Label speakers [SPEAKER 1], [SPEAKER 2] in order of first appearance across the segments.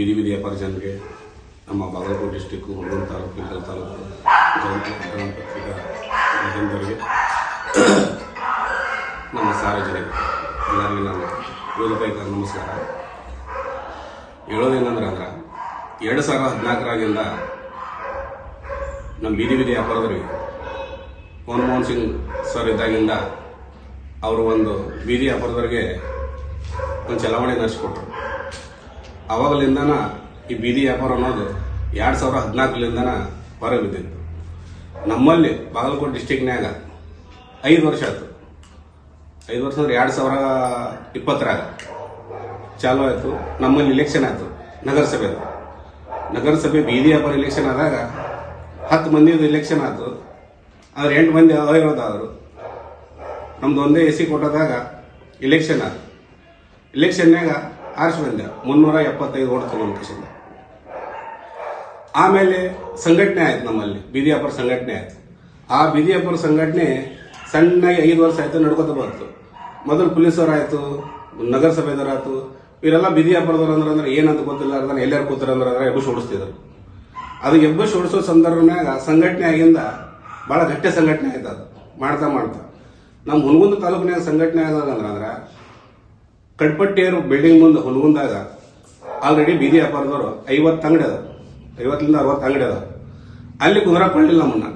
[SPEAKER 1] ಬೀದಿ ಬೀದಿ ವ್ಯಾಪಾರಿ ಜನರಿಗೆ ನಮ್ಮ ಬಾಗಲಕೋಟೆ ಡಿಸ್ಟಿಕ್ಕು ಹುಡುಗನ ತಾಲೂಕು ಇಳಕಲ್ ತಾಲೂಕು ಜಯಂತಿ ಪಟ್ಟಣ ಪತ್ರಿಕಾ ಮಾಧ್ಯಮದವರಿಗೆ ನಮ್ಮ ಸಾರ್ವಜನಿಕರು ಎಲ್ಲರಿಗೂ ನಾನು ಹೃದಯಪೂರ್ವಕ ನಮಸ್ಕಾರ. ಹೇಳೋದೇನಂದ್ರೆ ಅಂದ್ರೆ, ಎರಡು ಸಾವಿರದ ಹದಿನಾಲ್ಕರಾಗಿಂದ ನಮ್ಮ ಬೀದಿ ಬೀದಿ ವ್ಯಾಪಾರದವರಿಗೆ ಮನಮೋಹನ್ ಸಿಂಗ್ ಸರ್ ಇದ್ದಾಗಿಂದ ಅವರು ಒಂದು ಬೀದಿ ವ್ಯಾಪಾರದವರಿಗೆ ಒಂದು ಚಲಾವಣೆ ನಡೆಸ್ಕೊಟ್ರು. ಅವಾಗಲಿಂದನ ಈ ಬೀದಿ ವ್ಯಾಪಾರ ಅನ್ನೋದು ಎರಡು ಸಾವಿರ ಹದಿನಾಲ್ಕಲಿಂದನ ಹೊರಗೆ ಬಿದ್ದಿತ್ತು ನಮ್ಮಲ್ಲಿ ಬಾಗಲಕೋಟೆ ಡಿಸ್ಟಿಕ್ನ್ಯಾಗ ಐದು ವರ್ಷ ಆಯ್ತು. ಐದು ವರ್ಷ ಅಂದ್ರೆ ಎರಡು ಸಾವಿರ ಇಪ್ಪತ್ತರಾಗ ಚಾಲು ಆಯಿತು. ನಮ್ಮಲ್ಲಿ ಇಲೆಕ್ಷನ್ ಆಯಿತು, ನಗರಸಭೆ. ನಗರಸಭೆ ಬೀದಿ ವ್ಯಾಪಾರ ಇಲೆಕ್ಷನ್ ಆದಾಗ ಹತ್ತು ಮಂದಿದು ಇಲೆಕ್ಷನ್ ಆಯಿತು. ಆದ್ರೆ ಎಂಟು ಮಂದಿ ಅವಿರೋದಾದರು ನಮ್ದು ಒಂದೇ ಎ ಸಿ ಕೊಟ್ಟದಾಗ ಇಲೆಕ್ಷನ್ ಆಯ್ತು ಇಲೆಕ್ಷನ್ಯಾಗ ಆರ್ಸ್ ಮುನ್ನೂರ ಎಪ್ಪತ್ತೈದು ಓಟ್ ತಗೊಂಡು ಕಿಶನ್ ಆಮೇಲೆ ಸಂಘಟನೆ ಆಯ್ತು ನಮ್ಮಲ್ಲಿ ಬೀದಿ ಸಂಘಟನೆ ಆಯ್ತು. ಆ ಬೀದಿ ಸಂಘಟನೆ ಸಣ್ಣಗೆ ಐದು ವರ್ಷ ಆಯ್ತು, ನಡ್ಕೊತ ಬಂತು. ಮೊದಲು ಪೊಲೀಸರು ಆಯ್ತು ನಗರಸಭೆದವ್ರು ಆಯ್ತು ಇವರೆಲ್ಲ ಬೀದಿ ವ್ಯಾಪಾರದವ್ರು ಅಂದ್ರೆ ಅಂದ್ರೆ ಏನಂತ ಗೊತ್ತಿಲ್ಲ ಅಂದ್ರೆ ಎಲ್ಲಾರು ಕೂತಾರೆ ಅಂದ್ರೆ ಅಂದ್ರೆ ಎಬ್ಬಸ್ ಓಡಿಸ್ತಿದ್ರು. ಅದು ಎಬ್ಬಸ್ ಓಡಿಸೋ ಸಂದರ್ಭನಾಗ ಸಂಘಟನೆ ಆಗಿಂದ ಬಹಳ ಗಟ್ಟಿ ಸಂಘಟನೆ ಆಯ್ತು ಅದು. ಮಾಡ್ತಾ ಮಾಡ್ತಾ. ನಮ್ಮ ಹುನಗುಂದ ತಾಲೂಕಿನಾಗ ಸಂಘಟನೆ ಆಗದಂದ್ರೆ ಅಂದ್ರೆ ಕಟ್ಪಟ್ಟಿಯರು ಬಿಲ್ಡಿಂಗ್ ಮುಂದೆ ಹುನಗುಂದಾಗ ಆಲ್ರೆಡಿ ಬೀದಿ ವ್ಯಾಪಾರದವರು ಐವತ್ತು ಅಂಗಡಿ ಅದ ಐವತ್ತರಿಂದ ಅರವತ್ತು ಅಂಗಡಿ ಅದ ಅಲ್ಲಿ ಕುಂದ್ರಾಕೊಳ್ಳಿಲ್ಲ ನಮ್ಮನ್ನ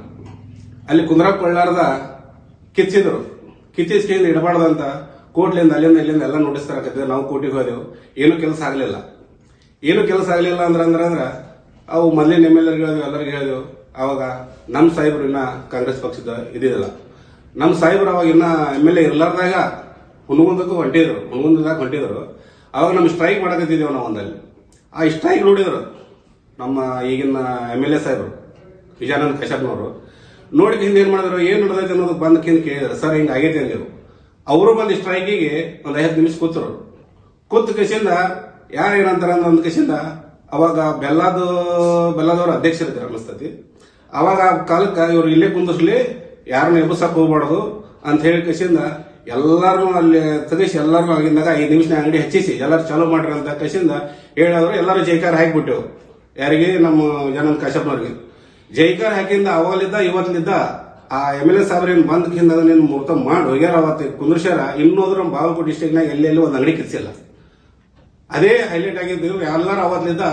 [SPEAKER 1] ಅಲ್ಲಿ ಕುಂದ್ರಾಕೊಳ್ಳಾರ್ದ ಕಿಚ್ಚಿದ್ರು. ಕಿಚ್ಚಿಸ್ಕೊಂಡು ಇಡಬಾರ್ದಂತ ಕೋಟ್ಲಿಂದ ಅಲ್ಲಿಂದ ಇಲ್ಲಿಂದ ಎಲ್ಲ ನೋಟಿಸ್ ತರಕತ್ತಿದ್ರು. ನಾವು ಕೋಟಿಗೆ ಹೋದೆವು. ಏನು ಕೆಲಸ ಆಗಲಿಲ್ಲ. ಏನು ಕೆಲಸ ಆಗಲಿಲ್ಲ ಅಂದ್ರೆ ಅಂದ್ರೆ ಅಂದ್ರೆ ಅವು ಮೊದಲಿನ ಎಂ ಎಲ್ ಹೇಳಿದೆವು ಎಲ್ಲರಿಗೆ ಹೇಳಿದೆವು ಅವಾಗ ನಮ್ಮ ಸಾಹೇಬ್ರು ಇನ್ನ ಕಾಂಗ್ರೆಸ್ ಪಕ್ಷದ ಇದಿಲ್ಲ ನಮ್ಮ ಸಾಹೇಬ್ರು ಅವಾಗ ಇನ್ನ ಎಂ ಎಲ್ ಎ ಇರ್ಲಾರ್ದಾಗ ಹುನಗುಂದಕ್ಕೂ ಹೊಂಟಿದ್ರು, ಹುನಗುಂದದಾಗ ಹೊಂಟಿದ್ರು. ಅವಾಗ ನಮ್ಮ ಸ್ಟ್ರೈಕ್ ಮಾಡಕತ್ತಿದ್ದೇವೆ ನಾವು ಒಂದಲ್ಲಿ. ಆ ಸ್ಟ್ರೈಕ್ ನೋಡಿದ್ರು. ನಮ್ಮ ಈಗಿನ ಎಂ ಎಲ್ ಎ ಸಾಹೇಬರು ವಿಜಯಾನಂದ ಕಶ್ಯಪ್ನವರು ನೋಡಿ ಹಿಂದೆ ಏನು ಮಾಡಿದ್ರು, ಏನು ನಡೆದೈತೆ ಅನ್ನೋದು ಬಂದ ಕೇಳಿದ್ರು, ಸರ್, ಹಿಂಗೆ ಆಗೈತೆ ಅಂದಿರು. ಅವರು ಬಂದು ಸ್ಟ್ರೈಕಿಗೆ ಒಂದು ಐದು ನಿಮಿಷ ಕೂತರು. ಕೂತು ಕಸಿಂದ ಯಾರು ಏನಂತಾರ ಒಂದು ಕಸಿಂದ ಅವಾಗ ಬೆಲ್ಲದ, ಬೆಲ್ಲದವ್ರ ಇರ್ತಾರೆ ಅನಿಸ್ತತಿ. ಅವಾಗ ಆ ಕಾಲಕ್ಕೆ ಇವ್ರು ಇಲ್ಲೇ ಕುಂದಿಸ್ಲಿ ಯಾರನ್ನ ಎಬ್ಬಸಕ್ ಹೋಗ್ಬಾರ್ದು ಅಂತ ಹೇಳಿ ಕಸಿಂದ ಎಲ್ಲಾರು ಅಲ್ಲಿ ತೆಗಿಸಿ ಎಲ್ಲರೂ ಆಗಿದ್ದಾಗ ಐದು ನಿಮಿಷ ಅಂಗಡಿ ಹಚ್ಚಿಸಿ, ಎಲ್ಲರೂ ಚಾಲೂ ಮಾಡ್ರಿ ಅಂತ ಕಸಿಂದ ಹೇಳಿದ್ರು ಎಲ್ಲರೂ ಜೈಕಾರ ಹಾಕಿಬಿಟ್ಟೆವು. ಯಾರಿಗೆ? ನಮ್ಮ ಜನನ್ ಕಶ್ಯಪ್ನವ್ರಿಗೆ. ಜೈಕಾರ ಹಾಕಿಂದ ಅವಾಗಲಿದ್ದ ಇವತ್ತಿನಿಂದ ಆ ಎಂ ಎಲ್ ಎ ಸಾಹೇಬ್ರ ಏನ್ ಬಂದ್ ಹಿಂದ ಮುಹೂರ್ತ ಮಾಡಿ ಹೋಗ್ಯಾರ ಅವತ್ತು ಕುಂದ್ರಶ್ಯಾರ ಇನ್ನೋದ್ರ ನಮ್ಮ ಬಾಗಲಕೋಟೆ ಡಿಸ್ಟಿಕ್ನಾಗ ಎಲ್ಲೆಲ್ಲಿ ಒಂದು ಅಂಗಡಿ ಕಿತ್ಸಿಲ್ಲ ಅದೇ ಹೈಲೈಟ್ ಆಗಿದ್ದು ಎಲ್ಲರೂ ಅವತ್ತಿಂದ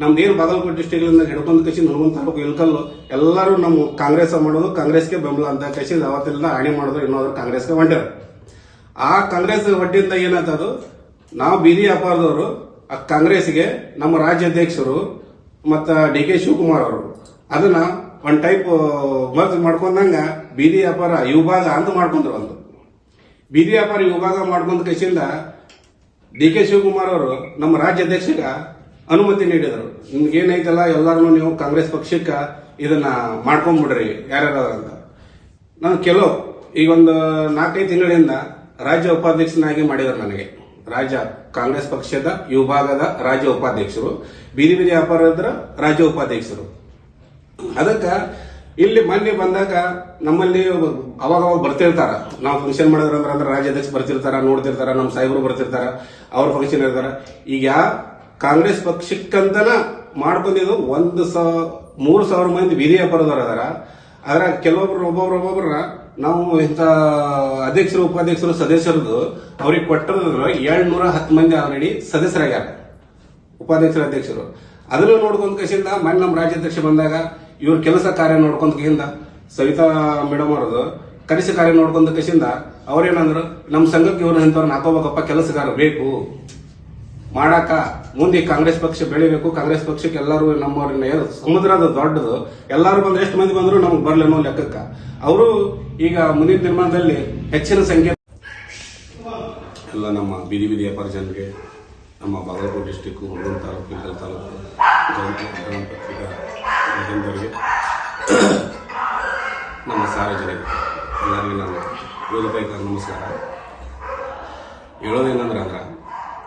[SPEAKER 1] ನಮ್ದು ಏನು ಬಾಗಲಕೋಟೆ ಡಿಸ್ಟಿಕ್ ಹಿಡ್ಕೊಂಡ್ ಕಸಿ ನುರ್ಗೊಂಡ್ ತಾಲೂಕು ಇಲ್ಕಲ್ಲು ಎಲ್ಲರೂ ನಮ್ಮ ಕಾಂಗ್ರೆಸ್ ಮಾಡೋದು ಕಾಂಗ್ರೆಸ್ಗೆ ಬೆಂಬಲ ಅಂತ ಕಸಿ ಅವತ್ತಿಂದ ಆಣೆ ಮಾಡಿದ್ರು ಇನ್ನೋದ್ರು ಕಾಂಗ್ರೆಸ್ಗೆ ಹೊಂಟ್ಯಾರ. ಆ ಕಾಂಗ್ರೆಸ್ ಒಟ್ಟಿಂದ ಏನಾಯ್ತದು ನಾವು ಬೀದಿ ವ್ಯಾಪಾರದವರು, ಆ ಕಾಂಗ್ರೆಸ್ಗೆ ನಮ್ಮ ರಾಜ್ಯಾಧ್ಯಕ್ಷರು ಮತ್ತ ಡಿ ಕೆ ಶಿವಕುಮಾರ್ ಅವರು. ಅದನ್ನ ಒಂದ್ ಟೈಪ್ ಮರ್ಜ್ ಮಾಡ್ಕೊಂಡಂಗ ಬೀದಿ ವ್ಯಾಪಾರ ವಿಭಾಗ ಅಂತ ಮಾಡ್ಕೊಂಡ್ರು ಒಂದು. ಬೀದಿ ವ್ಯಾಪಾರ ವಿಭಾಗ ಮಾಡ್ಕೊಂಡ ಕಸಿಂದ ಡಿ ಕೆ ಶಿವಕುಮಾರ್ ಅವರು ನಮ್ಮ ರಾಜ್ಯಾಧ್ಯಕ್ಷಗ ಅನುಮತಿ ನೀಡಿದರು. ನಿಮ್ಗೆ ಏನೈತಲ್ಲ ಎಲ್ಲಾರು ನೀವು ಕಾಂಗ್ರೆಸ್ ಪಕ್ಷಕ್ಕ ಇದನ್ನ ಮಾಡ್ಕೊಂಡ್ಬಿಡ್ರಿ, ಯಾರ್ಯಾರ ಅಂತ ನಾನು ಕೆಲವು, ಈಗ ಒಂದು ನಾಲ್ಕೈದು ತಿಂಗಳಿಂದ ರಾಜ್ಯ ಉಪಾಧ್ಯಕ್ಷನಾಗಿ ಮಾಡಿದ್ರು ನನಗೆ. ರಾಜ್ಯ ಕಾಂಗ್ರೆಸ್ ಪಕ್ಷದ ವಿಭಾಗದ ರಾಜ್ಯ ಉಪಾಧ್ಯಕ್ಷರು, ಬೀದಿ ಬೀದಿ ವ್ಯಾಪಾರದ ರಾಜ್ಯ ಉಪಾಧ್ಯಕ್ಷರು. ಅದಕ್ಕ ಇಲ್ಲಿ ಮೊನ್ನೆ ಬಂದಾಗ ನಮ್ಮಲ್ಲಿ ಅವಾಗ ಅವಾಗ ಬರ್ತಿರ್ತಾರ. ನಾವು ಫಂಕ್ಷನ್ ಮಾಡಿದ್ರ ಅಂದ್ರೆ ಅಂದ್ರೆ ರಾಜ್ಯಾಧ್ಯಕ್ಷ ಬರ್ತಿರ್ತಾರ, ನೋಡ್ತಿರ್ತಾರ ನಮ್ಮ ಸಾಹೇಬರು ಬರ್ತಿರ್ತಾರ, ಅವ್ರ ಫಂಕ್ಷನ್ ಇರ್ತಾರ. ಈಗ ಯಾ ಕಾಂಗ್ರೆಸ್ ಪಕ್ಷಕ್ಕಂತನ ಮಾಡ್ಕೊಂಡಿದ್ದು ಒಂದು ಸಾವಿರ ಮೂರು ಸಾವಿರ ಮಂದಿ ಬೀದಿ ವ್ಯಾಪಾರದವ್ರು ಅದಾರ. ಅದ್ರ ಕೆಲವೊಬ್ರು, ಒಬ್ಬೊಬ್ರು, ಒಬ್ಬೊಬ್ರ ನಾವು ಇಂಥ ಅಧ್ಯಕ್ಷರು, ಉಪಾಧ್ಯಕ್ಷರು, ಸದಸ್ಯರದು ಅವ್ರಿಗೆ ಕೊಟ್ಟರು ಏಳ್ನೂರ ಹತ್ತು ಮಂದಿ ಆಲ್ರೆಡಿ ಸದಸ್ಯರಾಗ್ಯಾರ. ಉಪಾಧ್ಯಕ್ಷರು ಅಧ್ಯಕ್ಷರು. ಅದನ್ನು ನೋಡ್ಕೊಂಡ್ ಕಸಿಂದ ಮೊನ್ನೆ ನಮ್ಮ ರಾಜ್ಯಾಧ್ಯಕ್ಷ ಬಂದಾಗ ಇವ್ರ ಕೆಲಸ ಕಾರ್ಯ ನೋಡ್ಕೊಂಡ್ ಕಸಿಂದ ಸವಿತಾ ಮೇಡಮ್ ಅವ್ರದ್ದು ಕನಸು ಕಾರ್ಯ ನೋಡ್ಕೊಂಡ್ ಕಸಿಂದ ಅವ್ರೇನಂದ್ರು ನಮ್ಮ ಸಂಘಕ್ಕೆ ಇವ್ರ ಇಂಥವ್ರನ್ನ ಹಾಕೋಬೇಕಪ್ಪ, ಕೆಲಸಗಾರ ಬೇಕು. ಮಾಡಾಕ ಮುಂದೆ ಕಾಂಗ್ರೆಸ್ ಪಕ್ಷ ಬೆಳಿಬೇಕು, ಕಾಂಗ್ರೆಸ್ ಪಕ್ಷಕ್ಕೆ ಎಲ್ಲರೂ ನಮ್ಮವ್ರನ್ನ ಸಮುದ್ರದ ದೊಡ್ಡದು, ಎಲ್ಲರೂ ಬಂದ್ರೆ ಎಷ್ಟು ಮಂದಿ ಬಂದ್ರು ನಮ್ಗೆ ಬರಲೇನೋ ಲೆಕ್ಕಕ್ಕ. ಅವರು ಈಗ ಮುಂದಿನ ನಿರ್ಮಾಣದಲ್ಲಿ ಹೆಚ್ಚಿನ ಸಂಖ್ಯೆ ಎಲ್ಲ ನಮ್ಮ ಬೀದಿ ಬೀದಿ ವ್ಯಾಪಾರ ಜನರಿಗೆ, ನಮ್ಮ ಬಾಗಲಕೋಟೆ ಡಿಸ್ಟಿಕ್ ಹುಡುಗನ ತಾಲೂಕು ಇಳಕಲ್ ತಾಲೂಕು ಮಾಧ್ಯಮದವರಿಗೆ, ನಮ್ಮ ಸಾರ್ವಜನಿಕ ಎಲ್ಲರಿಗೂ ನಾನು ಹೇಳಬೇಕಾದ ನಮಸ್ಕಾರ. ಹೇಳೋದೇನಂದ್ರೆ ಅಂದ್ರೆ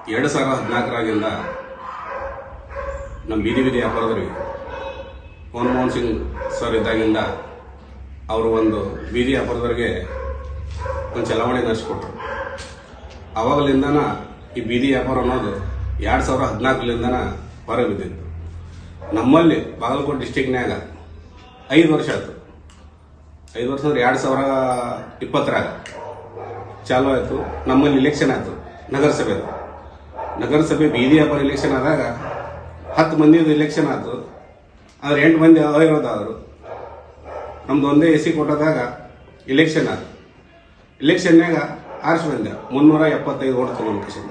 [SPEAKER 1] ಎರಡು ಸಾವಿರದ ಹದಿನಾಲ್ಕರಾಗಿಂದ ನಮ್ಮ ಬೀದಿ ಬೀದಿ ವ್ಯಾಪಾರದವರಿಗೆ ಮನಮೋಹನ್ ಸಿಂಗ್ ಸರ್ ಇದ್ದಾಗಿಂದ ಅವರು ಒಂದು ಬೀದಿ ವ್ಯಾಪಾರದವರಿಗೆ ಒಂದು ಚಲಾವಣೆ ನಡೆಸಿಕೊಟ್ರು. ಅವಾಗಲಿಂದನ ಈ ಬೀದಿ ವ್ಯಾಪಾರ ಅನ್ನೋದು ಎರಡು ಸಾವಿರದ ಹದಿನಾಲ್ಕರಿಂದನ ಹೊರಗೆ ಬಿದ್ದಿತ್ತು ನಮ್ಮಲ್ಲಿ ಬಾಗಲಕೋಟೆ ಡಿಸ್ಟಿಕ್ನ್ಯಾಗ ಐದು ವರ್ಷ ಆಯಿತು. ಐದು ವರ್ಷ ಅಂದ್ರೆ ಎರಡು ಸಾವಿರ ಇಪ್ಪತ್ತರಾಗ ಚಾಲು ಆಯಿತು. ನಮ್ಮಲ್ಲಿ ಇಲೆಕ್ಷನ್ ಆಯಿತು. ನಗರಸಭೆದು ನಗರಸಭೆ ಬೀದಿ ಹಬ್ಬ ಎಲೆಕ್ಷನ್ ಆದಾಗ ಹತ್ತು ಮಂದಿದು ಎಲೆಕ್ಷನ್ ಆಯ್ತು ಆದ್ರೆ ಎಂಟು ಮಂದಿ ಅವಿರೋದಾದರು ನಮ್ದು ಒಂದೇ ಎಸಿ ಕೊಟ್ಟದಾಗ ಎಲೆಕ್ಷನ್ ಆಯ್ತು ಎಲೆಕ್ಷನ್ನಾಗ ಆರ್ಸ್ ಬಂದೆ. ಮುನ್ನೂರ ಎಪ್ಪತ್ತೈದು ಓಟ್ ತಗೊಂಡು ಕಿಶನ್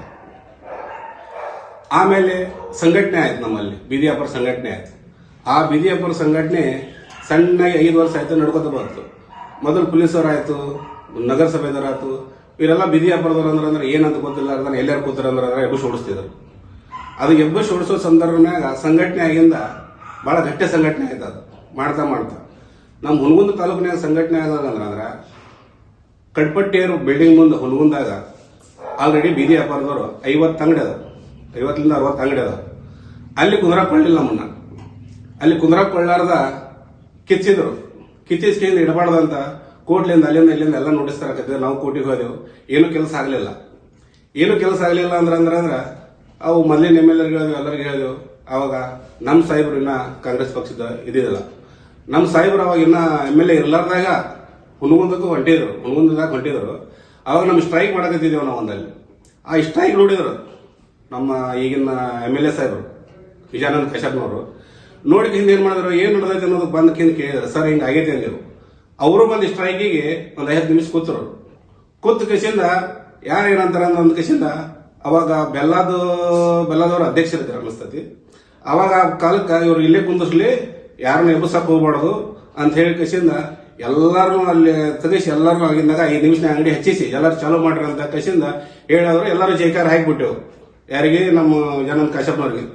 [SPEAKER 1] ಆಮೇಲೆ ಸಂಘಟನೆ ಆಯ್ತು ನಮ್ಮಲ್ಲಿ. ಬೀದಿ ಹಬ್ಬರ ಸಂಘಟನೆ ಆಯ್ತು. ಆ ಬೀದಿ ವ್ಯಾಪಾರ ಸಂಘಟನೆ ಸಣ್ಣಗೆ ಐದು ವರ್ಷ ಆಯ್ತು ನಡ್ಕೋತ ಬಂತು ಮೊದಲು ಪೊಲೀಸರು ನಗರಸಭೆದವರಾಯ್ತು ಇವರೆಲ್ಲ ಬೀದಿ ಹಬ್ಬದವ್ರು ಅಂದ್ರೆ ಅಂದ್ರೆ ಏನಂತ ಗೊತ್ತಿಲ್ಲ ಅಂದ್ರೆ ಎಲ್ಲರೂ ಕೂತಾರ ಅಂದ್ರೆ ಅಂದ್ರೆ ಎಬ್ಬಸ್ ಓಡಿಸ್ತಿದ್ರು. ಅದು ಎಬ್ಬಸ್ ಓಡಿಸೋ ಸಂದರ್ಭನಾಗ ಸಂಘಟನೆ ಆಗಿಂದ ಬಹಳ ಗಟ್ಟಿ ಸಂಘಟನೆ ಆಯ್ತು ಅದು. ಮಾಡ್ತಾ ಮಾಡ್ತಾ. ನಮ್ಮ ಹುನಗುಂದ ತಾಲೂಕಿನಾಗ ಸಂಘಟನೆ ಆದಾಗ ಅಂದ್ರೆ ಕಡ್ಪಟ್ಟಿಯರು ಬಿಲ್ಡಿಂಗ್ ಮುಂದೆ ಹುನಗುಂದಾಗ ಆಲ್ರೆಡಿ ಬೀದಿ ವ್ಯಾಪಾರದವರು ಐವತ್ತು ಅಂಗಡಿ ಅದ ಐವತ್ತರಿಂದ ಅರವತ್ತು ಅಂಗಡಿ ಅದ ಅಲ್ಲಿ ಕುಂದ್ರಕೊಳ್ಳಿಲ್ಲ ನಮ್ಮನ್ನ. ಅಲ್ಲಿ ಕುಂದ್ರಕೊಳ್ಳಾರ್ದ ಕಿಚ್ಚಿದ್ರು ಕಿಚ್ಚಿಸ್ಕೊಂಡು ಇಡಬಾರ್ದಂತ ಕೋಟ್ಲಿಂದ ಅಲ್ಲಿಂದ ಇಲ್ಲಿಂದ ಎಲ್ಲ ನೋಟಿಸ್ ನಾವು ಕೋಟಿಗೆ ಹೋದೆವು. ಏನು ಕೆಲಸ ಆಗಲಿಲ್ಲ. ಏನು ಕೆಲಸ ಆಗಲಿಲ್ಲ ಅಂದ್ರೆ ಅಂದ್ರೆ ಅಂದ್ರೆ ಅವು ಮೊದಲಿನ ಎಂ ಎಲ್ ಹೇಳಿದೆವು, ಎಲ್ಲರಿಗೂ ಹೇಳಿದೆವು. ಅವಾಗ ನಮ್ಮ ಸಾಹೇಬ್ರು ಇನ್ನ ಕಾಂಗ್ರೆಸ್ ಪಕ್ಷದ ಇದಿಲ್ಲ ನಮ್ಮ ಸಾಹೇಬ್ರು ಅವಾಗ ಇನ್ನ ಎಂ ಎಲ್ ಎ ಇರ್ಲಾರ್ದಾಗ ಹುನಗುಂದಕ್ಕೂ ಹೊಂಟಿದ್ರು. ಹುನಗುಂದದಾಗ ಹೊಂಟಿದ್ರು. ಅವಾಗ ನಮ್ಮ ಸ್ಟ್ರೈಕ್ ಮಾಡಕತ್ತಿದ್ದೇವೆ ನಾವು ಒಂದಲ್ಲಿ. ಆ ಸ್ಟ್ರೈಕ್ ನೋಡಿದ್ರು ನಮ್ಮ ಈಗಿನ ಎಂ ಎಲ್ ಎ ಸಾಹೇಬ್ರು ವಿಜಯಾನಂದ್ ಕಶ್ಯಪ್ನವರು. ನೋಡಿ ಹಿಂದೆ ಏನ್ ಮಾಡಿದ್ರು? ಏನ್ ನಡೆದೈತೆ ಅನ್ನೋದು ಬಂದ್ಕಿಂತ ಕಿಂದ ಕೇಳಿದ್ರು. ಸರ್ ಹಿಂಗ ಆಗೈತೆ ಅಂದೇವು ಅವರು ಬಂದು ಸ್ಟ್ರೈಕಿಗೆ ಒಂದು ಐದು ನಿಮಿಷ ಕೂತರು ಕೂತ ಕಸಿಂದ ಯಾರು ಏನಂತಾರ ಅಂದ ಕಸಿಂದ ಅವಾಗ ಬೆಲ್ಲದ, ಬೆಲ್ಲದವ್ರ ಅಧ್ಯಕ್ಷರಿದ್ದಾರೆ ಅನಿಸ್ತತಿ ಅವಾಗ ಆ ಕಾಲಕ್ಕೆ ಇವ್ರು ಇಲ್ಲೇ ಕುಂದಿಸ್ಲಿ ಯಾರನ್ನ ಎಬ್ಬಿಸಕ್ ಹೋಗ್ಬಾರ್ದು ಅಂತ ಹೇಳಿ ಕಸಿಂದ ಎಲ್ಲಾರು ಅಲ್ಲಿ ತಗಿಸಿ ಎಲ್ಲರೂ ಆಗಿದ್ದಾಗ ಐದು ನಿಮಿಷ ಅಂಗಡಿ ಹಚ್ಚಿಸಿ, ಎಲ್ಲರೂ ಚಾಲೂ ಮಾಡ್ರಿ ಅಂತ ಕಸಿಂದ ಹೇಳಿದ್ರು. ಎಲ್ಲರೂ ಜೈಕಾರ ಹಾಕಿಬಿಟ್ಟೆವು. ಯಾರಿಗೆ? ನಮ್ಮ ಜನನ ಕಾಶ್ಯಪ್ನವ್ರಿಗೆ.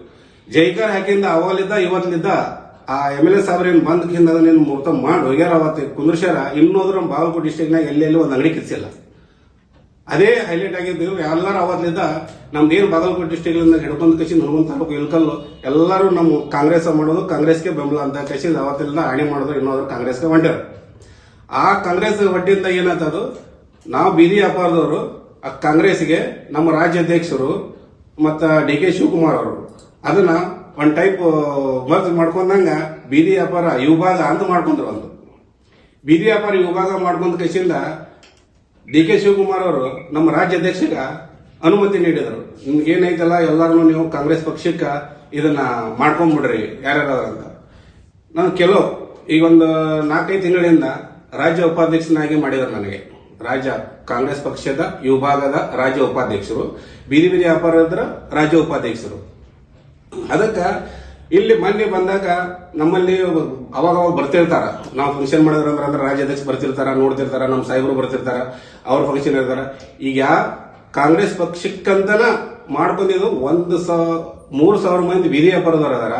[SPEAKER 1] ಜೈಕಾರ ಹಾಕಿಂದ ಅವಾಗಲಿದ್ದ ಇವತ್ತಲಿದ್ದ ಆ ಎಂ ಎಲ್ ಎ ಸಾಬ್ರೇನ್ ಬಂದ್ಕಿಂದ ಅದನ್ನೇನು ಮುಹೂರ್ತ ಮಾಡಿ ಹೋಗ್ಯಾರ ಅವತ್ತು ಕುಂದ್ರಶ್ಯಾರ ಇನ್ನೋದ್ರ ಬಾಗಲಕೋಟೆ ಡಿಸ್ಟಿಕ್ನಾಗ ಎಲ್ಲೆಲ್ಲಿ ಒಂದು ಅಂಗಡಿ ಕಿತ್ಸಿಲ್ಲ ಅದೇ ಹೈಲೈಟ್ ಆಗಿದ್ದು ಎಲ್ಲರೂ ಅವತ್ತಿಂದ ನಮ್ದು ಏನು ಬಾಗಲಕೋಟೆ ಡಿಸ್ಟಿಕ್ಲಿಂದ ಹಿಡ್ಕೊಂಡು ಕಸಿ ನಲ್ಗೊಂದ್ ತಾಲೂಕು ಎಲ್ಲರೂ ನಮ್ಮ ಕಾಂಗ್ರೆಸ್ ಮಾಡೋದು, ಕಾಂಗ್ರೆಸ್ಗೆ ಬೆಂಬಲ ಅಂತ ಕಸಿ ಅವತ್ತಿಂದ ಆಣೆ ಮಾಡೋದು ಇನ್ನೋದ್ರು ಕಾಂಗ್ರೆಸ್ಗೆ ಹೊಂಟ್ಯಾರ. ಆ ಕಾಂಗ್ರೆಸ್ ಒಡ್ಡಿಂದ ಏನಾಯ್ತದು ನಾವು ಬೀದಿ ವ್ಯಾಪಾರದವರು, ಆ ಕಾಂಗ್ರೆಸ್ಗೆ ನಮ್ಮ ರಾಜ್ಯಾಧ್ಯಕ್ಷರು ಮತ್ತು ಡಿ ಕೆ ಶಿವಕುಮಾರ್ ಅವರು, ಅದನ್ನ ಒಂದ್ ಟೈಪ್ ಮರ್ಜ್ ಮಾಡ್ಕೊಂಡಂಗ ಬೀದಿ ವ್ಯಾಪಾರ ವಿಭಾಗ ಅಂತ ಮಾಡ್ಕೊಂಡ್ರು ಒಂದು ಬೀದಿ ವ್ಯಾಪಾರ ವಿಭಾಗ ಮಾಡ್ಕೊಂಡ ಕಸಿಂದ ಡಿ ಕೆ ಶಿವಕುಮಾರ್ ಅವರು ನಮ್ಮ ರಾಜ್ಯಾಧ್ಯಕ್ಷಗ ಅನುಮತಿ ನೀಡಿದರು. ನಿಮ್ಗೆ ಏನೈತಲ್ಲ ಎಲ್ಲಾರು ನೀವು ಕಾಂಗ್ರೆಸ್ ಪಕ್ಷಕ್ಕೆ ಇದನ್ನ ಮಾಡ್ಕೊಂಡ್ಬಿಡ್ರಿ ಯಾರ್ಯಾರ ಅಂತ. ನಾನು ಕೆಲವು, ಈಗ ಒಂದು ನಾಲ್ಕೈದು ತಿಂಗಳಿಂದ ರಾಜ್ಯ ಉಪಾಧ್ಯಕ್ಷನಾಗಿ ಮಾಡಿದ್ರು ನನಗೆ. ರಾಜ್ಯ ಕಾಂಗ್ರೆಸ್ ಪಕ್ಷದ ವಿಭಾಗದ ರಾಜ್ಯ ಉಪಾಧ್ಯಕ್ಷರು. ಬೀದಿ ಬೀದಿ ವ್ಯಾಪಾರದ್ರ ರಾಜ್ಯ ಉಪಾಧ್ಯಕ್ಷರು. ಅದಕ್ಕ ಇಲ್ಲಿ ಮೊನ್ನೆ ಬಂದಾಗ ನಮ್ಮಲ್ಲಿ ಅವಾಗ ಅವಾಗ ಬರ್ತಿರ್ತಾರ. ನಾವು ಫಂಕ್ಷನ್ ಮಾಡಿದ್ರ ಅಂದ್ರೆ ರಾಜ್ಯಾಧ್ಯಕ್ಷ ಬರ್ತಿರ್ತಾರ, ನೋಡ್ತಿರ್ತಾರ ನಮ್ಮ ಸಾಹೇಬರು ಬರ್ತಿರ್ತಾರ, ಅವ್ರ ಫಂಕ್ಷನ್ ಇರ್ತಾರ. ಈಗ ಕಾಂಗ್ರೆಸ್ ಪಕ್ಷಕ್ಕಂತನ ಮಾಡ್ಕೊಂಡಿದ್ದು ಒಂದು ಸಾವ ಮೂರು ಸಾವಿರ ಮಂದಿ ಬೀದಿ ವ್ಯಾಪಾರದವ್ರು ಅದಾರ.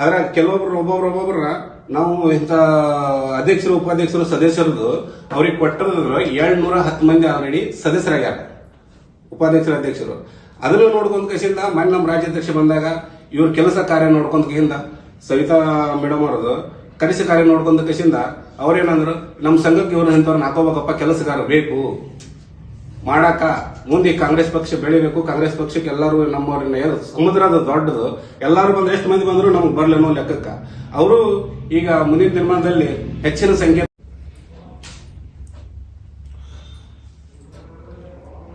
[SPEAKER 1] ಅದ್ರ ಕೆಲವೊಬ್ರು ಒಬ್ಬೊಬ್ರು ಒಬ್ಬೊಬ್ರ ನಾವು ಇಂಥ ಅಧ್ಯಕ್ಷರು, ಉಪಾಧ್ಯಕ್ಷರು, ಸದಸ್ಯರದು ಅವ್ರಿಗೆ ಕೊಟ್ಟದ್ರ ಏಳ್ನೂರ ಹತ್ತು ಮಂದಿ ಆಲ್ರೆಡಿ ಸದಸ್ಯರಾಗ್ಯಾರ. ಉಪಾಧ್ಯಕ್ಷರು, ಅಧ್ಯಕ್ಷರು. ಅದನ್ನು ನೋಡ್ಕೊಂಡ್ ಕಸಿಂದ ಮೊನ್ನೆ ನಮ್ಮ ರಾಜ್ಯಾಧ್ಯಕ್ಷ ಬಂದಾಗ ಇವ್ರ ಕೆಲಸ ಕಾರ್ಯ ನೋಡ್ಕೊಂತ ಕೈಯಿಂದ ಸವಿತಾ ಮೇಡಮ್ ಅವ್ರದ್ದು ಕನಸ ಕಾರ್ಯ ನೋಡ್ಕೊಂತ ಕಸಿಂದ ಅವ್ರೇನಂದ್ರು ನಮ್ಮ ಸಂಘಕ್ಕೆ ಇವ್ರನ್ನ ಇಂಥವ್ರನ್ನ ಹಾಕೋಬೇಕಪ್ಪ ಕೆಲಸಗಾರ ಬೇಕು. ಮಾಡಾಕ ಮುಂದೆ ಕಾಂಗ್ರೆಸ್ ಪಕ್ಷ ಬೆಳಿಬೇಕು, ಕಾಂಗ್ರೆಸ್ ಪಕ್ಷಕ್ಕೆ ಎಲ್ಲರೂ ನಮ್ಮವ್ರನ್ನ ಸಮುದ್ರದ ದೊಡ್ಡದು, ಎಲ್ಲರೂ ಬಂದ್ರೆ ಎಷ್ಟು ಮಂದಿ ಬಂದ್ರು ನಮ್ಗೆ ಬರ್ಲಿ ಅನ್ನೋ ಲೆಕ್ಕಕ್ಕ. ಅವರು ಈಗ ಮುಂದಿನ ನಿರ್ಮಾಣದಲ್ಲಿ ಹೆಚ್ಚಿನ ಸಂಖ್ಯೆ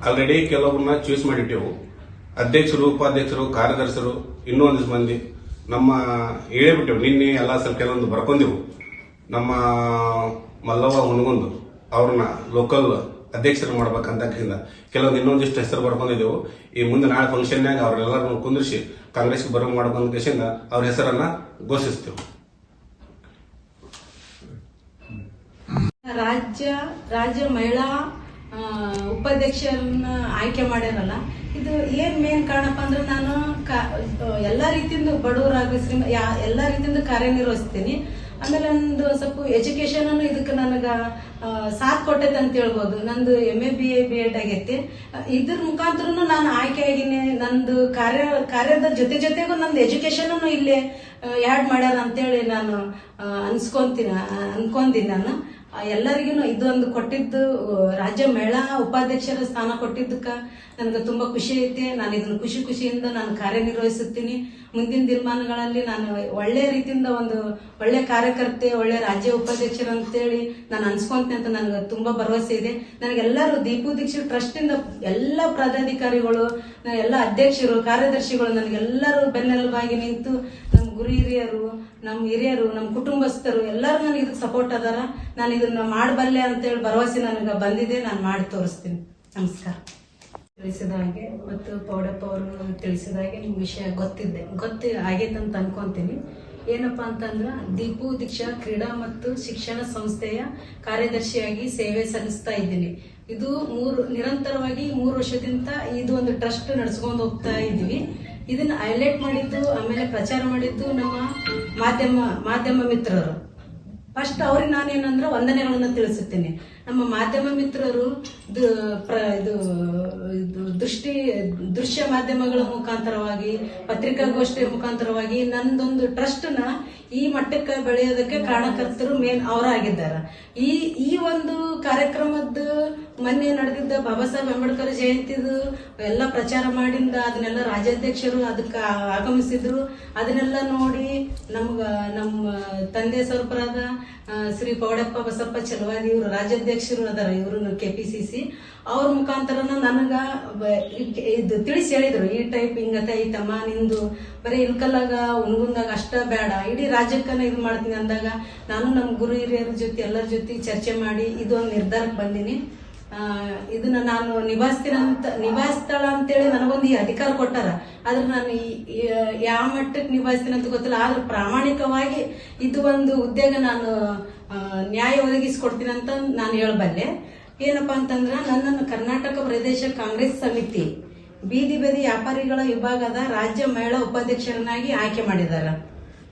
[SPEAKER 1] ಆಲ್ರೆಡಿ ಕೆಲವೊಬ್ಬರನ್ನ ಚೂಸ್ ಮಾಡಿಟ್ಟೆವು. ಅಧ್ಯಕ್ಷರು, ಉಪಾಧ್ಯಕ್ಷರು, ಕಾರ್ಯದರ್ಶರು ಇನ್ನೊಂದಿಷ್ಟು ಮಂದಿ ನಮ್ಮ ಹೇಳಿಬಿಟ್ಟೆವು ನಿನ್ನೆ ಎಲ್ಲ ಸ್ವಲ್ಪ ಕೆಲವೊಂದು ಬರ್ಕೊಂಡೆವು. ನಮ್ಮ ಮಲ್ಲವ್ವ ಹುಣಗೊಂದು, ಅವ್ರನ್ನ ಲೋಕಲ್ ಅಧ್ಯಕ್ಷರು ಮಾಡ್ಬೇಕಂತ ಹಿಂದ ಕೆಲವೊಂದು ಇನ್ನೊಂದಿಷ್ಟು ಹೆಸರು ಬರ್ಕೊಂಡಿದ್ದೆವು ಈ ಮುಂದೆ ನಾಳೆ ಫಂಕ್ಷನ್ನಾಗ ಅವ್ರೆಲ್ಲರನ್ನು ಕುಂದಿರಿಸಿ ಕಾಂಗ್ರೆಸ್ಗೆ ಬರೋ ಮಾಡ್ಕೊಂಡ ಅವ್ರ ಹೆಸರನ್ನ ಘೋಷಿಸ್ತೇವೆ.
[SPEAKER 2] ರಾಜ್ಯ ರಾಜ್ಯ ಮಹಿಳಾ ಉಪಾಧ್ಯಕ್ಷರನ್ನ ಆಯ್ಕೆ ಮಾಡ್ಯಾರಲ್ಲ, ಇದು ಏನ್ ಮೇನ್ ಕಾರಣಪ್ಪ ಅಂದ್ರೆ ನಾನು ಎಲ್ಲಾ ರೀತಿಯಿಂದ ಬಡವರಾಗಲಿ ಶ್ರೀಮ ಯಾ- ಎಲ್ಲಾ ರೀತಿಯಿಂದ ಕಾರ್ಯನಿರ್ವಹಿಸ್ತೀನಿ. ಆಮೇಲೆ ಒಂದು ಸ್ವಲ್ಪ ಎಜುಕೇಶನ್ ಇದಕ್ಕೆ ನನಗ ಸಾಥ್ ಕೊಟ್ಟೈತೆ ಅಂತ ಹೇಳ್ಬೋದು. ನಂದು M A B A B Ed ಆಗೈತಿ. ಇದ್ರ ಮುಖಾಂತರ ನಾನು ಆಯ್ಕೆ ಆಗಿನಿ. ನಂದು ಕಾರ್ಯ, ಕಾರ್ಯದ ಜೊತೆ ಜೊತೆಗೂ ನಂದು ಎಜುಕೇಶನ್ ಇಲ್ಲೇ ಆ್ಯಡ್ ಮಾಡ್ಯಾರ ಅಂತೇಳಿ ನಾನು ಅನ್ಸ್ಕೊಂತೀನಿ ಅನ್ಕೊಂದಿನಿ ನಾನು. ಎಲ್ಲರಿಗೂ ಇದೊಂದು ಕೊಟ್ಟಿದ್ದು ರಾಜ್ಯ ಮಹಿಳಾ ಉಪಾಧ್ಯಕ್ಷರ ಸ್ಥಾನ ಕೊಟ್ಟಿದ್ದಕ್ಕ ನನಗೆ ತುಂಬಾ ಖುಷಿ ಐತೆ. ನಾನು ಇದನ್ನು ಖುಷಿ ಖುಷಿಯಿಂದ ನಾನು ಕಾರ್ಯನಿರ್ವಹಿಸುತ್ತೀನಿ. ಮುಂದಿನ ದಿನಮಾನಗಳಲ್ಲಿ ನಾನು ಒಳ್ಳೆ ರೀತಿಯಿಂದ ಒಂದು ಒಳ್ಳೆ ಕಾರ್ಯಕರ್ತೆ, ಒಳ್ಳೆ ರಾಜ್ಯ ಉಪಾಧ್ಯಕ್ಷರು ಅಂತೇಳಿ ನಾನು ಅನ್ಸ್ಕೊಂತೀನಿ ಅಂತ ನನಗೆ ತುಂಬಾ ಭರವಸೆ ಇದೆ. ನನಗೆಲ್ಲರೂ ದೀಪು ದೀಕ್ಷಿತ್ ಟ್ರಸ್ಟ್ ಇಂದ ಎಲ್ಲ ಪದಾಧಿಕಾರಿಗಳು ಎಲ್ಲ ಅಧ್ಯಕ್ಷರು, ಕಾರ್ಯದರ್ಶಿಗಳು, ನನಗೆಲ್ಲರೂ ಬೆನ್ನೆಲುಬಾಗಿ ನಿಂತು ಹಿರಿಯರು ನಮ್ಮ ಹಿರಿಯರು ನಮ್ಮ ಕುಟುಂಬಸ್ಥರು ಎಲ್ಲರೂ ನನಗೆ ಇದಕ್ಕೆ ಸಪೋರ್ಟ್ ಅದಾರ. ನಾನು ಇದನ್ನ ಮಾಡಬಲ್ಲೆ ಅಂತೇಳಿ ಭರವಸೆ ನನಗೆ ಬಂದಿದೆ. ನಾನು ಮಾಡಿ ತೋರಿಸ್ತೀನಿ. ನಮಸ್ಕಾರ. ತಿಳಿಸಿದ ಹಾಗೆ, ಮತ್ತು ಪೌಡಪ್ಪ ಅವರು ತಿಳಿಸಿದ ಹಾಗೆ ನಿಮ್ಮ ವಿಷಯ ಗೊತ್ತಿದ್ದೆ. ಗೊತ್ತಿ ಆಗೈತೆ ಅಂತ ಅನ್ಕೊಂತೀನಿ. ಏನಪ್ಪಾ ಅಂತಂದ್ರೆ, ದೀಪು ದೀಕ್ಷಾ ಕ್ರೀಡಾ ಮತ್ತು ಶಿಕ್ಷಣ ಸಂಸ್ಥೆಯ ಕಾರ್ಯದರ್ಶಿಯಾಗಿ ಸೇವೆ ಸಲ್ಲಿಸ್ತಾ ಇದ್ದೀನಿ. ಇದು ಮೂರು, ನಿರಂತರವಾಗಿ ಮೂರು ವರ್ಷದಿಂದ ಇದು ಒಂದು ಟ್ರಸ್ಟ್ ನಡೆಸ್ಕೊಂಡು ಹೋಗ್ತಾ ಇದ್ದೀವಿ. ಇದನ್ನ ಹೈಲೈಟ್ ಮಾಡಿದ್ದು, ಆಮೇಲೆ ಪ್ರಚಾರ ಮಾಡಿದ್ದು ನಮ್ಮ ಮಾಧ್ಯಮ ಮಾಧ್ಯಮ ಮಿತ್ರರು. ಫಸ್ಟ್ ಅವ್ರಿಗೆ ನಾನೇನಂದ್ರೆ ವಂದನೆಗಳನ್ನ ತಿಳಿಸುತ್ತೇನೆ. ನಮ್ಮ ಮಾಧ್ಯಮ ಮಿತ್ರರು ಇದು ದೃಷ್ಟಿ ದೃಶ್ಯ ಮಾಧ್ಯಮಗಳ ಮುಖಾಂತರವಾಗಿ ಪತ್ರಿಕಾಗೋಷ್ಠಿಯ ಮುಖಾಂತರವಾಗಿ ನಂದೊಂದು ಟ್ರಸ್ಟ್ನ ಈ ಮಟ್ಟಕ್ಕೆ ಬೆಳೆಯೋದಕ್ಕೆ ಕಾರಣಕರ್ತರು ಮೇನ್ ಅವರಾಗಿದ್ದಾರೆ. ಈ ಈ ಒಂದು ಕಾರ್ಯಕ್ರಮದ ಮೊನ್ನೆ ನಡೆದಿದ್ದ ಬಾಬಾ ಸಾಹೇಬ್ ಅಂಬೇಡ್ಕರ್ ಜಯಂತಿದು ಎಲ್ಲ ಪ್ರಚಾರ ಮಾಡಿಂದ ಅದನ್ನೆಲ್ಲ ರಾಜ್ಯಾಧ್ಯಕ್ಷರು ಅದಕ್ಕೆ ಆಗಮಿಸಿದ್ರು. ಅದನ್ನೆಲ್ಲ ನೋಡಿ ನಮ್ಗ ನಮ್ಮ ತಂದೆ ಸ್ವರೂಪರಾದ ಆ, ಶ್ರೀ ಪೌಡಪ್ಪ ಬಸಪ್ಪ ಚಲವಾದಿ ಇವರು ರಾಜ್ಯಾಧ್ಯಕ್ಷರು ಅದಾರ ಇವರು ಕೆಪಿಸಿಸಿ. ಅವ್ರ ಮುಖಾಂತರನ ನನಗ ಇದು ತಿಳಿಸಿ ಹೇಳಿದ್ರು. ಈ ಟೈಪ್ ಹಿಂಗತ ಐತಮ್ಮ ನಿಂದು, ಬರೀ ಇಲ್ಕಲಾಗ ಉಣ್ಗುಂದಾಗ ಅಷ್ಟ ಬೇಡ ಇಡೀ ರಾಜ್ಯಕ್ಕನ ಇದು ಮಾಡ್ತೀನಿ ಅಂದಾಗ ನಾನು ನಮ್ಮ ಗುರು ಹಿರಿಯರ ಜೊತೆ ಎಲ್ಲರ ಜೊತೆ ಚರ್ಚೆ ಮಾಡಿ ಇದು ಒಂದು ನಿರ್ಧಾರಕ್ಕೆ ಬಂದೀನಿ. ಇದನ್ನ ನಾನು ನಿಭಾಯಿಸ್ತೀನಂತ ನಿಭಾಯಿಸ್ತಾಳ ಅಂತೇಳಿ ನನಗೊಂದು ಈ ಅಧಿಕಾರ ಕೊಟ್ಟಾರ. ಆದ್ರೆ ನಾನು ಯಾವ ಮಟ್ಟಕ್ಕೆ ನಿಭಾಯಿಸ್ತೀನಿ ಅಂತ ಗೊತ್ತಿಲ್ಲ. ಆದ್ರೆ ಪ್ರಾಮಾಣಿಕವಾಗಿ ಇದು ಒಂದು ಉದ್ಯೋಗ ನಾನು ನ್ಯಾಯ ಒದಗಿಸ್ಕೊಡ್ತೀನಿ ಅಂತ ನಾನು ಹೇಳಬಲ್ಲೆ. ಏನಪ್ಪಾ ಅಂತಂದ್ರ ನನ್ನನ್ನು ಕರ್ನಾಟಕ ಪ್ರದೇಶ ಕಾಂಗ್ರೆಸ್ ಸಮಿತಿ ಬೀದಿ ಬದಿ ವ್ಯಾಪಾರಿಗಳ ವಿಭಾಗದ ರಾಜ್ಯ ಮಹಿಳಾ ಉಪಾಧ್ಯಕ್ಷರನ್ನಾಗಿ ಆಯ್ಕೆ ಮಾಡಿದ್ದಾರೆ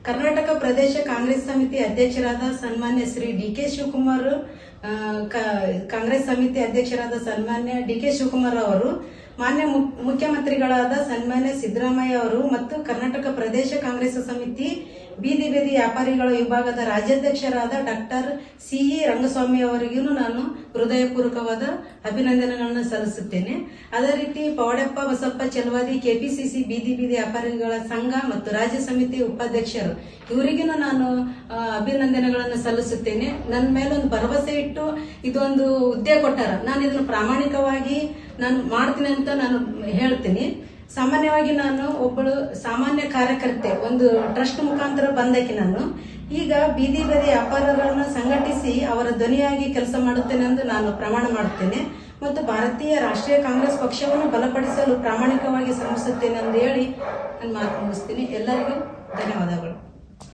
[SPEAKER 2] ಕರ್ನಾಟಕ ಪ್ರದೇಶ ಕಾಂಗ್ರೆಸ್ ಸಮಿತಿ ಅಧ್ಯಕ್ಷರಾದ ಸನ್ಮಾನ್ಯ Shri D K Shivakumar Congress ಸಮಿತಿ ಅಧ್ಯಕ್ಷರಾದ ಸನ್ಮಾನ್ಯ ಡಿ ಕೆ ಶಿವಕುಮಾರ್ ಅವರು, ಮಾನ್ಯ ಮುಖ್ಯಮಂತ್ರಿಗಳಾದ ಸನ್ಮಾನ್ಯ ಸಿದ್ದರಾಮಯ್ಯ ಅವರು ಮತ್ತು ಕರ್ನಾಟಕ ಪ್ರದೇಶ ಕಾಂಗ್ರೆಸ್ ಸಮಿತಿ ಬೀದಿ ಬೀದಿ ವ್ಯಾಪಾರಿಗಳ, ವಿಭಾಗದ ರಾಜ್ಯಾಧ್ಯಕ್ಷರಾದ ಡಾಕ್ಟರ್ ಸಿಇ ರಂಗಸ್ವಾಮಿ ಅವರಿಗೂ ನಾನು ಹೃದಯಪೂರ್ವಕವಾದ ಅಭಿನಂದನೆಗಳನ್ನು ಸಲ್ಲಿಸುತ್ತೇನೆ. ಅದೇ ರೀತಿ ಪವಾಡಪ್ಪ ಬಸಪ್ಪ ಚೆಲುವಾದಿ, ಕೆಪಿಸಿಸಿ ಬೀದಿ ಬೀದಿ ವ್ಯಾಪಾರಿಗಳ ಸಂಘ ಮತ್ತು ರಾಜ್ಯ ಸಮಿತಿ ಉಪಾಧ್ಯಕ್ಷರು ಇವರಿಗೂ ನಾನು ಅಭಿನಂದನೆಗಳನ್ನು ಸಲ್ಲಿಸುತ್ತೇನೆ. ನನ್ನ ಮೇಲೆ ಒಂದು ಭರವಸೆ ಇಟ್ಟು ಇದೊಂದು ಹುದ್ದೆ ಕೊಟ್ಟಾರ. ನಾನು ಇದನ್ನು ಪ್ರಾಮಾಣಿಕವಾಗಿ ನಾನು ಮಾಡ್ತೀನಿ ಅಂತ ನಾನು ಹೇಳ್ತೀನಿ. ಸಾಮಾನ್ಯವಾಗಿ ನಾನು ಒಬ್ಬಳು ಸಾಮಾನ್ಯ ಕಾರ್ಯಕರ್ತೆ, ಒಂದು ಟ್ರಸ್ಟ್ ಮುಖಾಂತರ ಬಂದಕ್ಕೆ ನಾನು. ಈಗ ಬೀದಿ ಬದಿ ವ್ಯಾಪಾರರನ್ನು ಸಂಘಟಿಸಿ ಅವರ ಧ್ವನಿಯಾಗಿ ಕೆಲಸ ಮಾಡುತ್ತೇನೆ ಎಂದು ನಾನು ಪ್ರಮಾಣ ಮಾಡುತ್ತೇನೆ ಮತ್ತು ಭಾರತೀಯ ರಾಷ್ಟ್ರೀಯ ಕಾಂಗ್ರೆಸ್ ಪಕ್ಷವನ್ನು ಬಲಪಡಿಸಲು ಪ್ರಾಮಾಣಿಕವಾಗಿ ಶ್ರಮಿಸುತ್ತೇನೆ ಎಂದು ಹೇಳಿ ನಾನು ಮಾತು ಮುಗಿಸ್ತೀನಿ. ಎಲ್ಲರಿಗೂ ಧನ್ಯವಾದಗಳು.